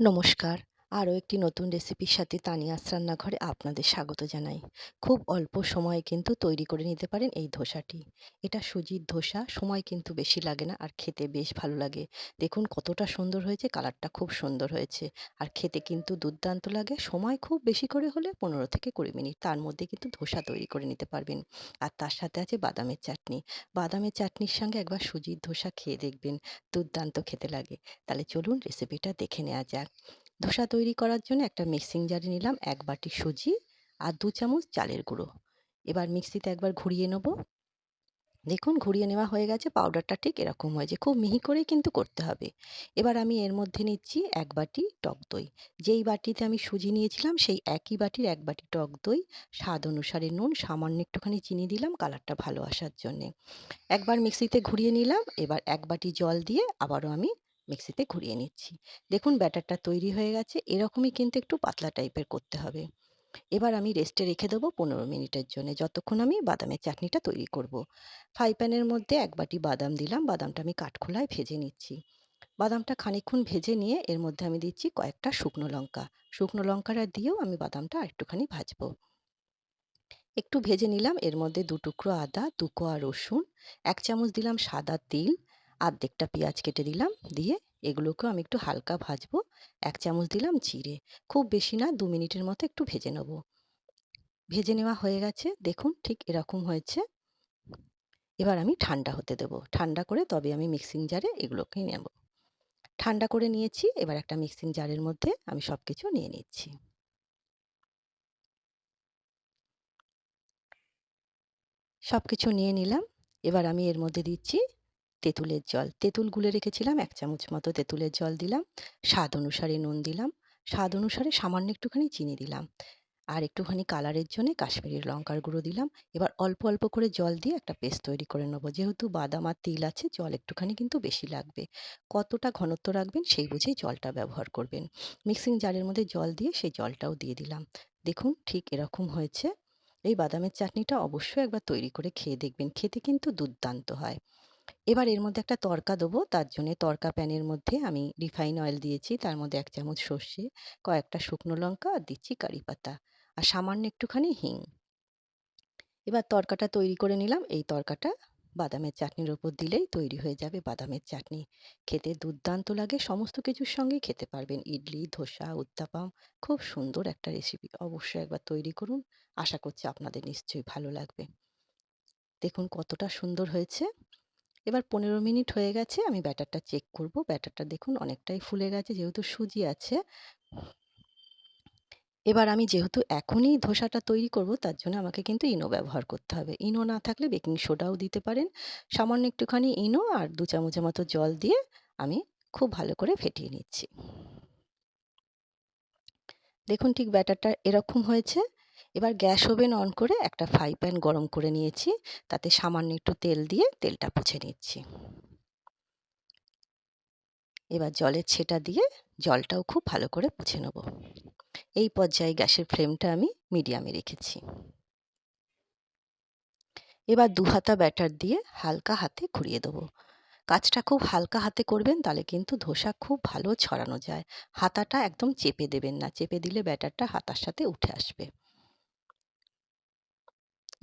নমস্কার। আরও একটি নতুন রেসিপির সাথে তানিয়াস রান্নাঘরে আপনাদের স্বাগত জানাই। খুব অল্প সময়ে কিন্তু তৈরি করে নিতে পারেন এই ধোসাটি। এটা সুজির ধোসা, সময় কিন্তু বেশি লাগে না আর খেতে বেশ ভালো লাগে। দেখুন কতটা সুন্দর হয়েছে, কালারটা খুব সুন্দর হয়েছে। আর খেতে কিন্তু দুর্দান্ত লাগে, সময় খুব বেশি করে হলে পনেরো থেকে কুড়ি মিনিট তার মধ্যে কিন্তু ধোসা তৈরি করে নিতে পারবেন। আর তার সাথে আছে বাদামের চাটনি। বাদামের চাটনির সঙ্গে একবার সুজির ধোসা খেয়ে দেখবেন, দুর্দান্ত খেতে লাগে। তাহলে চলুন রেসিপিটা দেখে নেওয়া যাক। ধোসা তৈরি করার জন্য একটা মিক্সিং জারে নিলাম এক বাটি সুজি আর দু চামচ চালের গুঁড়ো। এবার মিক্সিতে একবার ঘুরিয়ে নেব। দেখুন ঘুরিয়ে নেওয়া হয়ে গেছে, পাউডারটা ঠিক এরকম হয়েছে। খুব মিহি করেই কিন্তু করতে হবে। এবার আমি এর মধ্যে নিচ্ছি এক বাটি টক দই। যেই বাটিতে আমি সুজি নিয়েছিলাম সেই একই বাটির এক বাটি টক দই। স্বাদ অনুসারে নুন, সামান্য একটুখানি চিনি দিলাম কালারটা ভালো আসার জন্যে। একবার মিক্সিতে ঘুরিয়ে নিলাম। এবার এক বাটি জল দিয়ে আবারও আমি মিক্সিতে ঘুরিয়ে নিচ্ছি। দেখুন ব্যাটারটা তৈরি হয়ে গেছে, এরকমই কিন্তু একটু পাতলা টাইপের করতে হবে। এবার আমি রেস্টে রেখে দেবো পনেরো মিনিটের জন্য, যতক্ষণ আমি বাদামের চাটনিটা তৈরি করব। ফ্রাই প্যানের মধ্যে এক বাটি বাদাম দিলাম, বাদামটা আমি কাঠখোলায় ভেজে নিচ্ছি। বাদামটা খানিক্ষণ ভেজে নিয়ে এর মধ্যে আমি দিচ্ছি কয়েকটা শুকনো লঙ্কা। শুকনো লঙ্কাটা দিয়েও আমি বাদামটা একটুখানি ভাজবো। একটু ভেজে নিলাম, এর মধ্যে দু টুকরো আদা, দু কোয়া রসুন, এক চামচ দিলাম সাদা তিল আর্ধেকটা পেঁয়াজ কেটে দিলাম, দিয়ে এগুলোকেও আমি একটু হালকা ভাজবো। এক চামচ দিলাম জিরে। খুব বেশি না, দু মিনিটের মতো একটু ভেজে নেব। ভেজে নেওয়া হয়ে গেছে। দেখুন ঠিক এরকম হয়েছে। এবার আমি ঠান্ডা হতে দেবো। ঠান্ডা করে তবে আমি মিক্সিং জারে এগুলোকে নেব। ঠান্ডা করে নিয়েছি। এবার একটা মিক্সিং জারের মধ্যে আমি সব কিছু নিয়ে নিচ্ছি। সব কিছু নিয়ে নিলাম। এবার আমি এর মধ্যে দিচ্ছি তেঁতুলের জল। তেঁতুল গুলে রেখেছিলাম, এক চামচ মতো তেঁতুলের জল দিলাম, স্বাদ অনুসারে নুন দিলাম, স্বাদ অনুসারে সামান্য একটুখানি চিনি দিলাম, আর একটুখানি কালারের জন্য কাশ্মীরি লঙ্কার গুঁড়ো দিলাম। এবার অল্প অল্প করে জল দিয়ে একটা পেস্ট তৈরি করে নেব। যেহেতু বাদাম আর তিল আছে, জল একটুখানি কিন্তু বেশি লাগবে। কতটা ঘনত্ব রাখবেন সেই বুঝেই জলটা ব্যবহার করবেন। মিক্সিং জারের মধ্যে জল দিয়ে সেই জলটাও দিয়ে দিলাম। দেখুন ঠিক এরকম হয়েছে। এই বাদামের চাটনিটা অবশ্যই একবার তৈরি করে খেয়ে দেখবেন। খেতে কিন্তু দুর্দান্ত হয়। এবার এর মধ্যে একটা তড়কা দেবো। তার জন্যে তড়কা প্যানের মধ্যে আমি রিফাইন অয়েল দিয়েছি। তার মধ্যে এক চামচ সর্ষে, কয়েকটা শুকনো লঙ্কা আর দিচ্ছি কারি পাতা আর সামান্য একটুখানি হিং। এবার তড়কাটা তৈরি করে নিলাম। এই তড়কাটা বাদামের চাটনির ওপর দিলেই তৈরি হয়ে যাবে বাদামের চাটনি। খেতে দুর্দান্ত লাগে, সমস্ত কিছুর সঙ্গেই খেতে পারবেন। ইডলি, ধোসা, উত্তাপাম, খুব সুন্দর একটা রেসিপি অবশ্যই একবার তৈরি করুন। আশা করছি আপনাদের নিশ্চয়ই ভালো লাগবে। দেখুন কতটা সুন্দর হয়েছে। এবার পনেরো মিনিট হয়ে গেছে, আমি ব্যাটারটা চেক করব। ব্যাটারটা দেখুন অনেকটাই ফুলে গেছে, যেহেতু সুজি আছে। এবার আমি যেহেতু এখনই ধোসাটা তৈরি করব, তার জন্য আমাকে কিন্তু ইনো ব্যবহার করতে হবে। ইনো না থাকলে বেকিং সোডাও দিতে পারেন। সামান্য একটুখানি ইনো আর দু চামচের মতো জল দিয়ে আমি খুব ভালো করে ফেটিয়ে নিচ্ছি। দেখুন ঠিক ব্যাটারটা এরকম হয়েছে। এবার গ্যাস ওভেন অন করে একটা ফ্রাই প্যান গরম করে নিয়েছি। তাতে সামান্য একটু তেল দিয়ে তেলটা পুছে নিচ্ছি। এবার জলের ছেটা দিয়ে জলটাও খুব ভালো করে পুছে নেব। এই পর্যায়ে গ্যাসের ফ্লেমটা আমি মিডিয়ামে রেখেছি। এবার দু হাতা ব্যাটার দিয়ে হালকা হাতে ঘুরিয়ে দেবো। কাজটা খুব হালকা হাতে করবেন, তাহলে কিন্তু ধোসা খুব ভালো ছড়ানো যায়। হাতাটা একদম চেপে দেবেন না। চেপে দিলে ব্যাটারটা হাতার সাথে উঠে আসবে।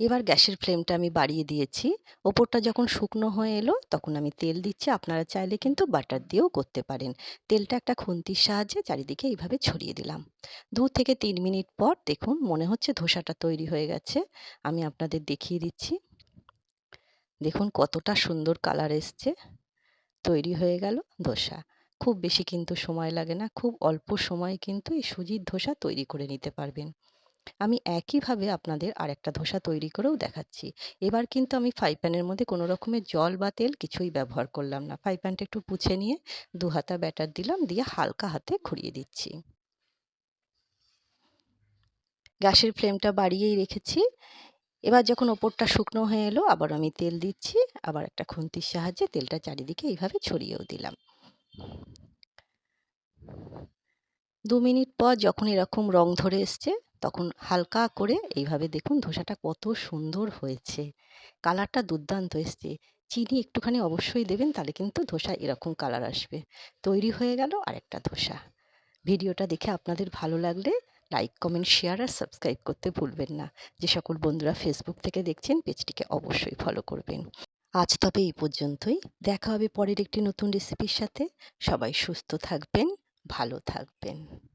এবার গ্যাসের ফ্লেমটা আমি বাড়িয়ে দিয়েছি। ওপরটা যখন শুকনো হয়ে এলো, তখন আমি তেল দিচ্ছি। আপনারা চাইলে কিন্তু বাটার দিয়েও করতে পারেন। তেলটা একটা খুন্তির সাহায্যে চারিদিকে এইভাবে ছড়িয়ে দিলাম। দু থেকে তিন মিনিট পর দেখুন মনে হচ্ছে ধোসাটা তৈরি হয়ে গেছে। আমি আপনাদের দেখিয়ে দিচ্ছি। দেখুন কতটা সুন্দর কালার এসছে। তৈরি হয়ে গেল ধোসা। খুব বেশি কিন্তু সময় লাগে না। খুব অল্প সময়ে কিন্তু এই সুজির ধোসা তৈরি করে নিতে পারবেন। আমি একইভাবে আপনাদের আর একটা ধোসা তৈরি করেও দেখাচ্ছি। এবার কিন্তু আমি ফ্রাই প্যানের মধ্যে কোনো রকমের জল বা তেল কিছুই ব্যবহার করলাম না। ফ্রাই প্যানটা একটু পুছে নিয়ে দু হাতা ব্যাটার দিলাম, দিয়ে হালকা হাতে ঘুরিয়ে দিচ্ছি। গ্যাসের ফ্লেমটা বাড়িয়েই রেখেছি। এবার যখন ওপরটা শুকনো হয়ে এলো, আবার আমি তেল দিচ্ছি। আবার একটা খুন্তির সাহায্যে তেলটা চারিদিকে এইভাবে ছড়িয়েও দিলাম। দু মিনিট পর যখন এরকম রং ধরে এসছে তখন হালকা করে এইভাবে দেখুন ধোসাটা কত সুন্দর হয়েছে। কালারটা দুর্দান্ত এসছে। চিনি একটুখানি অবশ্যই দেবেন, তাহলে কিন্তু ধোসা এরকম কালার আসবে। তৈরি হয়ে গেল আরেকটা ধোসা। ভিডিওটা দেখে আপনাদের ভালো লাগলে লাইক, কমেন্ট, শেয়ার আর সাবস্ক্রাইব করতে ভুলবেন না। যে সকল বন্ধুরা ফেসবুক থেকে দেখছেন, পেজটিকে অবশ্যই ফলো করবেন। আজ তবে এই পর্যন্তই। দেখা হবে পরের একটি নতুন রেসিপির সাথে। সবাই সুস্থ থাকবেন, ভালো থাকবেন।